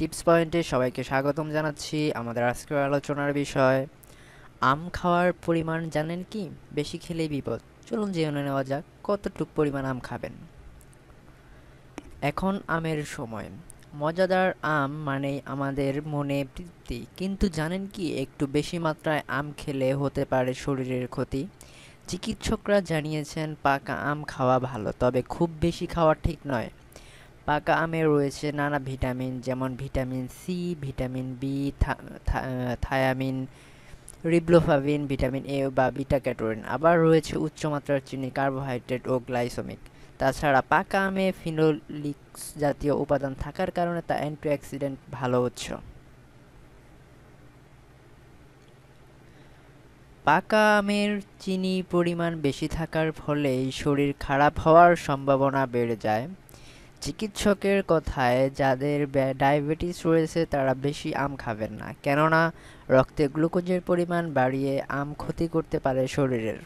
Tips পয়েন্টে সবাইকে স্বাগতম জানাচ্ছি আমাদের আজকের আলোচনার বিষয়, আম খাওয়ার পরিমাণ জানেন কি? বেশি খেলেই বিপদ। চলুন জেনে নেওয়া যাক কতটুক পরিমাণ আম খাবেন। এখন আমের সময়। মজাদার আম মানে আমাদের মনে তৃপ্তি। কিন্তু জানেন কি, একটু বেশি মাত্রায় আম খেলে হতে পারে শরীরের ক্ষতি। চিকিৎসকরা জানিয়েছেন পাকা আম খাওয়া ভালো, তবে খুব বেশি খাওয়া ঠিক নয়। পাকা আমে রয়েছে নানা ভিটামিন, যেমন vitamin C vitamin B thiamine, riboflavin, vitamin A বা বিটা ক্যাটোরিন। আবার রয়েছে উচ্চমাত্রার চিনি, কার্বোহাইড্রেট ও গ্লাইসোমিক। তাছাড়া পাকা আমে ফিনোলিক্স জাতীয় উপাদান থাকার কারণে তা অ্যান্টিঅক্সিডেন্ট ভালো উৎস। পাকা আমের চিনি পরিমাণ বেশি থাকার ফলে শরীর খারাপ হওয়ার সম্ভাবনা বেড়ে যায়। চিকিৎসকের কথায় যাদের ডায়াবেটিস রয়েছে তারা বেশি আম খাবেন না। কেননা রক্তে গ্লুকোজের পরিমাণ বাড়িয়ে আম ক্ষতি করতে পারে শরীরের।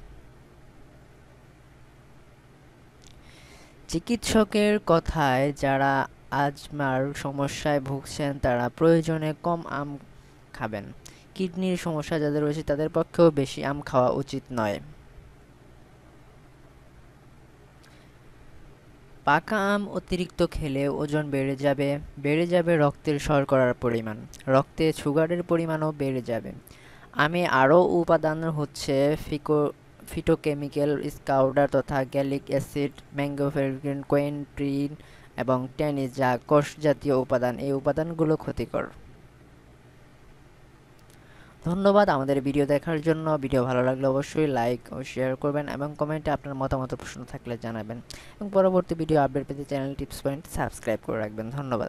চিকিৎসকের কথায় যারা আজমার সমস্যায় ভুগছেন তারা প্রয়োজনে কম আম খাবেন। কিডনির সমস্যা যাদের রয়েছে তাদের পক্ষেও বেশি আম খাওয়া উচিত নয়। পাকা আম অতিরিক্ত খেলে ওজন বেড়ে যাবে বেড়ে যাবে রক্তের শর্করার পরিমাণ। রক্তে সুগারের পরিমাণও বেড়ে যাবে। আমে আরও উপাদান হচ্ছে ফিকো, ফিটোকেমিক্যাল স্কাউডার তথা গ্যালিক অ্যাসিড ম্যাঙ্গোফেরিন কোয়েন্ট্রিন এবং টেনিস যা কোষ জাতীয় উপাদান। এই উপাদানগুলো ক্ষতিকর। ধন্যবাদ আমাদের ভিডিও দেখার জন্য। ভিডিও ভালো লাগলে অবশ্যই লাইক ও শেয়ার করবেন এবং কমেন্টে আপনার মতামত প্রশ্ন থাকলে জানাবেন। এবং পরবর্তী ভিডিও আপডেট পেতে চ্যানেল টিপস পয়েন্ট সাবস্ক্রাইব করে রাখবেন। ধন্যবাদ।